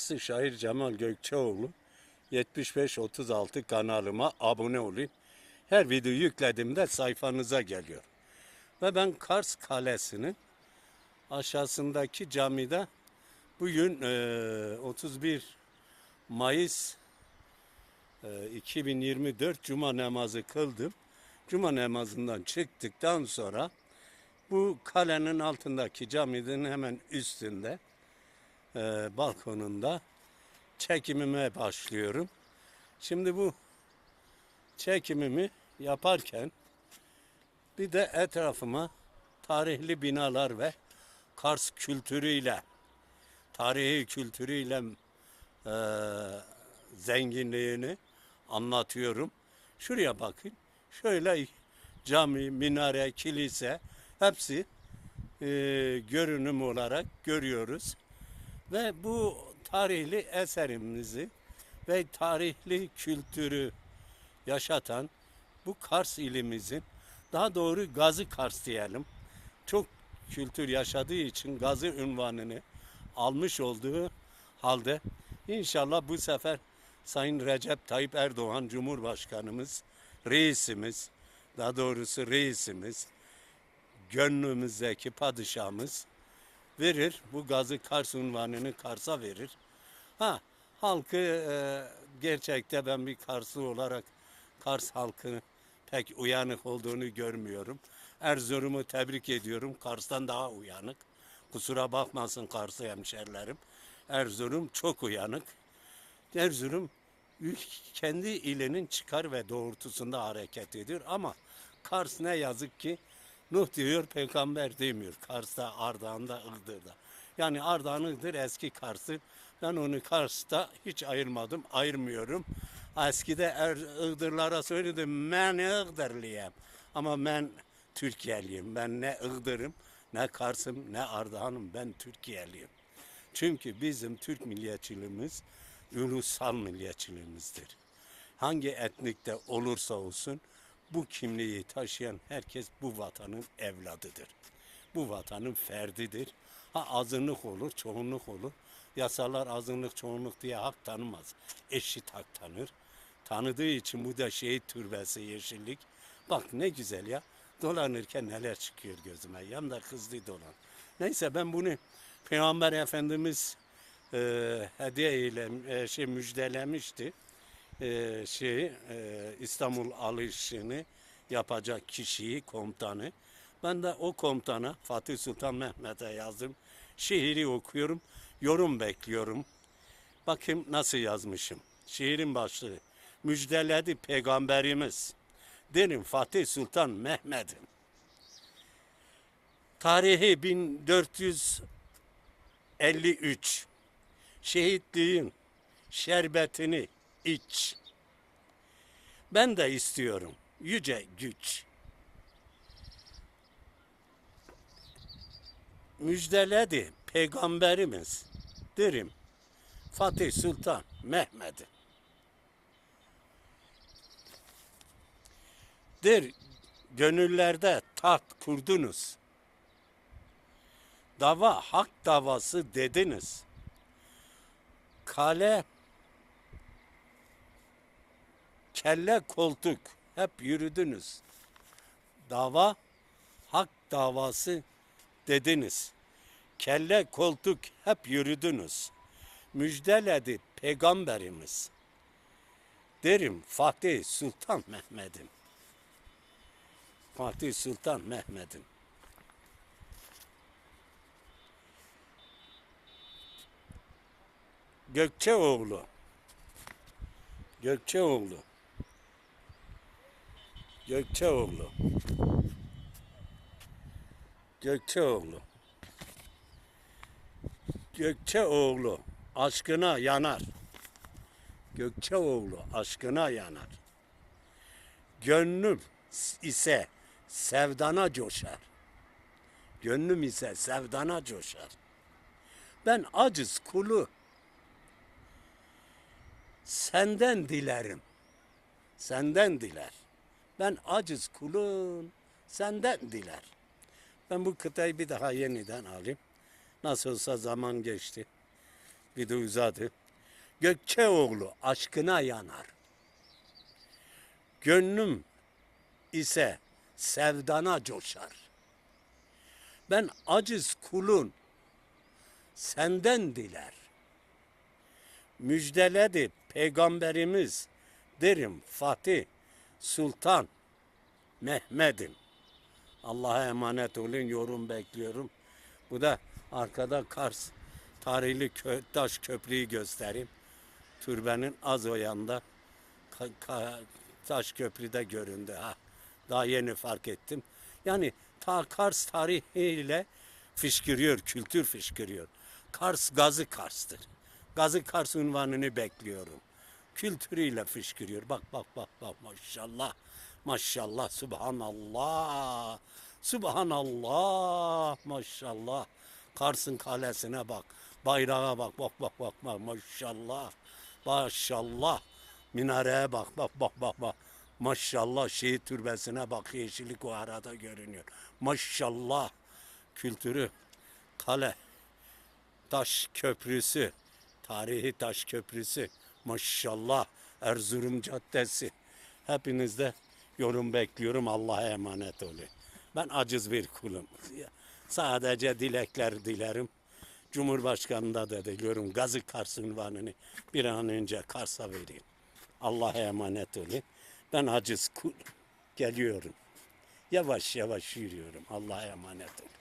sanatçısı şair Cemal Gökçeoğlu 7536 kanalıma abone olun. Her video yüklediğimde sayfanıza geliyor. Ve ben Kars Kalesi'nin aşağısındaki camide bugün eee, 31 Mayıs eee, 2024 Cuma namazı kıldım. Cuma namazından çıktıktan sonra bu kalenin altındaki caminin hemen üstünde eee, balkonunda çekimime başlıyorum. Şimdi bu çekimimi yaparken bir de etrafıma tarihli binalar ve Kars kültürüyle, tarihi kültürüyle eee, zenginliğini anlatıyorum. Şuraya bakın. Şöyle cami, minare, kilise hepsi eee, görünüm olarak görüyoruz. Ve bu tarihli eserimizi ve tarihli kültürü yaşatan bu Kars ilimizin daha doğru Gazı Kars diyelim. Çok kültür yaşadığı için Gazı ünvanını almış olduğu halde inşallah bu sefer Sayın Recep Tayyip Erdoğan Cumhurbaşkanımız, reisimiz, daha doğrusu reisimiz, gönlümüzdeki padişahımız verir. Bu Gazı Kars unvanını Kars'a verir. Ha halkı e, gerçekte ben bir Karslı olarak Kars halkını pek uyanık olduğunu görmüyorum. Erzurum'u tebrik ediyorum. Kars'tan daha uyanık. Kusura bakmasın Karslı hemşerilerim. Erzurum çok uyanık. Erzurum kendi ilinin çıkar ve doğrultusunda hareket ediyor ama Kars ne yazık ki Nuh diyor peygamber demiyor. Kars'ta, Ardahan'da, Iğdır'da. Yani Ardahan, Iğdır eski Kars'ı. Ben onu Kars'ta hiç ayırmadım, ayırmıyorum. Eskide er, Iğdırlara söyledim, ben Iğdırlıyım. Ama ben Türkiye'liyim. Ben ne Iğdır'ım, ne Kars'ım, ne Ardahan'ım. Ben Türkiye'liyim. Çünkü bizim Türk milliyetçiliğimiz ulusal milliyetçiliğimizdir. Hangi etnikte olursa olsun bu kimliği taşıyan herkes bu vatanın evladıdır. Bu vatanın ferdidir. Ha azınlık olur, çoğunluk olur. Yasalar azınlık, çoğunluk diye hak tanımaz. Eşit hak tanır. Tanıdığı için bu da şehit türbesi, yeşillik. Bak ne güzel ya. Dolanırken neler çıkıyor gözüme. Yan da hızlı dolan. Neyse ben bunu Peygamber Efendimiz e, hediye ile şey müjdelemişti e, şeyi e, İstanbul alışını yapacak kişiyi komutanı. Ben de o komutana Fatih Sultan Mehmet'e yazdım. Şiiri okuyorum. Yorum bekliyorum. Bakayım nasıl yazmışım. Şiirin başlığı. Müjdeledi peygamberimiz. Derim Fatih Sultan Mehmet'im. Tarihi 1453. Şehitliğin şerbetini iç. Ben de istiyorum yüce güç. Müjdeledi peygamberimiz derim Fatih Sultan Mehmet'i. Der gönüllerde taht kurdunuz. Dava hak davası dediniz. Kale kelle koltuk hep yürüdünüz. Dava hak davası dediniz. Kelle koltuk hep yürüdünüz. Müjdeledi peygamberimiz. Derim Fatih Sultan Mehmet'im. Fatih Sultan Mehmet'im. Gökçeoğlu. Gökçeoğlu. Gökçeoğlu. Gökçeoğlu. Gökçeoğlu aşkına yanar. Gökçeoğlu aşkına yanar. Gönlüm ise sevdana coşar. Gönlüm ise sevdana coşar. Ben aciz kulu senden dilerim. Senden diler. Ben aciz kulun senden diler. Ben bu kıtayı bir daha yeniden alayım. Nasıl olsa zaman geçti. Bir de uzadı. Gökçeoğlu aşkına yanar. Gönlüm ise sevdana coşar. Ben aciz kulun senden diler. Müjdeledi peygamberimiz derim Fatih Sultan Mehmet'im. Allah'a emanet olun yorum bekliyorum. Bu da arkada Kars tarihli kö taş köprüyü göstereyim. Türbenin az o yanda taş köprüde göründü ha. Daha yeni fark ettim. Yani ta Kars tarihiyle fışkırıyor, kültür fışkırıyor. Kars gazı Kars'tır. Gazı Kars unvanını bekliyorum. Kültürüyle fışkırıyor. Bak bak bak bak maşallah. Maşallah subhanallah. Subhanallah maşallah. Kars'ın kalesine bak. Bayrağa bak bak bak bak bak maşallah. Maşallah. Minareye bak bak bak bak bak. Maşallah şehit türbesine bak yeşillik o arada görünüyor. Maşallah kültürü kale taş köprüsü tarihi taş köprüsü maşallah Erzurum Caddesi hepinizde yorum bekliyorum Allah'a emanet olun. Ben aciz bir kulum. Sadece dilekler dilerim. Cumhurbaşkanında da diliyorum Gazı Kars unvanını bir an önce Kars'a vereyim. Allah'a emanet olun. Ben aciz kul geliyorum. Yavaş yavaş yürüyorum. Allah'a emanet olun.